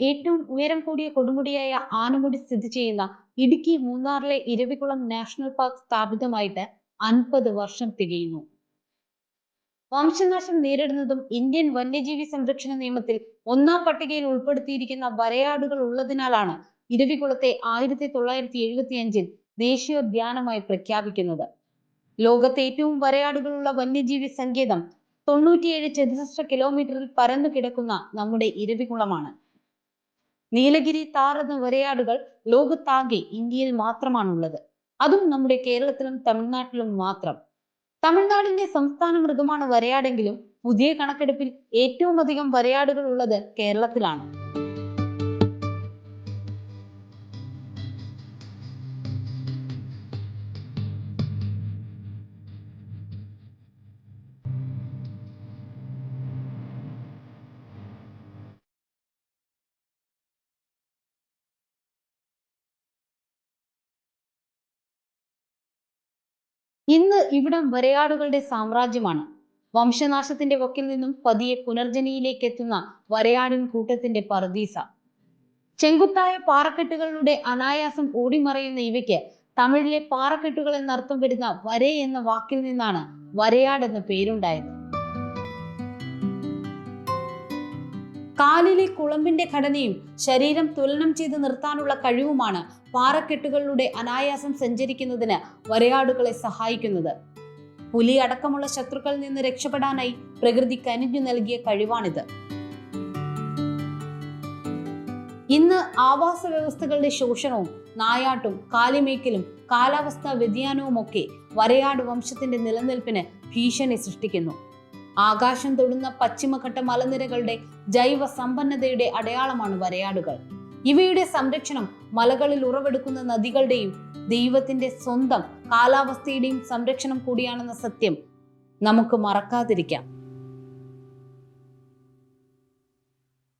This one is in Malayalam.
ഏറ്റവും ഉയരം കൂടിയ കൊടുമുടിയായ ആനമുടി സ്ഥിതി ചെയ്യുന്ന ഇടുക്കി മൂന്നാറിലെ ഇരവികുളം നാഷണൽ പാർക്ക് സ്ഥാപിതമായിട്ട് അൻപത് വർഷം തികയുന്നു. വംശനാശം നേരിടുന്നതും ഇന്ത്യൻ വന്യജീവി സംരക്ഷണ നിയമത്തിൽ ഒന്നാം പട്ടികയിൽ ഉൾപ്പെടുത്തിയിരിക്കുന്ന വരയാടുകൾ ഉള്ളതിനാലാണ് ഇരവികുളത്തെ ആയിരത്തി തൊള്ളായിരത്തി എഴുപത്തി അഞ്ചിൽ ദേശീയോദ്യാനമായി പ്രഖ്യാപിക്കുന്നത്. ലോകത്തെ ഏറ്റവും വരയാടുകളുള്ള വന്യജീവി സങ്കേതം തൊണ്ണൂറ്റിയേഴ് ചതുരശ്ര കിലോമീറ്ററിൽ പരന്നു കിടക്കുന്ന നമ്മുടെ ഇരവികുളമാണ്. നീലഗിരി താർ എന്ന വരയാടുകൾ ലോകത്താകെ ഇന്ത്യയിൽ മാത്രമാണുള്ളത്. അതും നമ്മുടെ കേരളത്തിലും തമിഴ്നാട്ടിലും മാത്രം. തമിഴ്നാടിന്റെ സംസ്ഥാന മൃഗമാണ് വരയാടെങ്കിലും പുതിയ കണക്കെടുപ്പിൽ ഏറ്റവും അധികം വരയാടുകൾ ഉള്ളത് കേരളത്തിലാണ്. ഇന്ന് ഇവിടം വരയാടുകളുടെ സാമ്രാജ്യമാണ്. വംശനാശത്തിന്റെ വക്കിൽ നിന്നും പതിയെ പുനർജനിയിലേക്ക് എത്തുന്ന വരയാടൻ കൂട്ടത്തിന്റെ പറുദീസ ചെങ്കുത്തായ പാറക്കെട്ടുകളുടെ അനായാസം ഓടിമറയുന്ന ഇവയ്ക്ക് തമിഴിലെ പാറക്കെട്ടുകൾ എന്നർത്ഥം വരുന്ന വരെ എന്ന വാക്കിൽ നിന്നാണ് വരയാട് എന്ന പേരുണ്ടായത്. കാലിലെ കുളമ്പിന്റെ ഘടനയും ശരീരം തുലനം ചെയ്ത് നിർത്താനുള്ള കഴിവുമാണ് പാറക്കെട്ടുകളിലൂടെ അനായാസം സഞ്ചരിക്കുന്നതിന് വരയാടുകളെ സഹായിക്കുന്നത്. പുലി അടക്കമുള്ള ശത്രുക്കളിൽ നിന്ന് രക്ഷപ്പെടാനായി പ്രകൃതി കനിഞ്ഞു നൽകിയ കഴിവാണിത്. ഇന്ന് ആവാസ വ്യവസ്ഥകളുടെ ശോഷണവും നായാട്ടും കാലിമേക്കലും കാലാവസ്ഥാ വ്യതിയാനവും ഒക്കെ വരയാട് വംശത്തിന്റെ നിലനിൽപ്പിന് ഭീഷണി സൃഷ്ടിക്കുന്നു. ആകാശം തൊടുന്ന പശ്ചിമഘട്ട മലനിരകളുടെ ജൈവ സമ്പന്നതയുടെ അടയാളമാണ് വരയാടുകൾ. ഇവയുടെ സംരക്ഷണം മലകളിൽ ഉറവെടുക്കുന്ന നദികളുടെയും ദൈവത്തിന്റെ സ്വന്തം കാലാവസ്ഥയുടെയും സംരക്ഷണം കൂടിയാണെന്ന സത്യം നമുക്ക് മറക്കാതിരിക്കാം.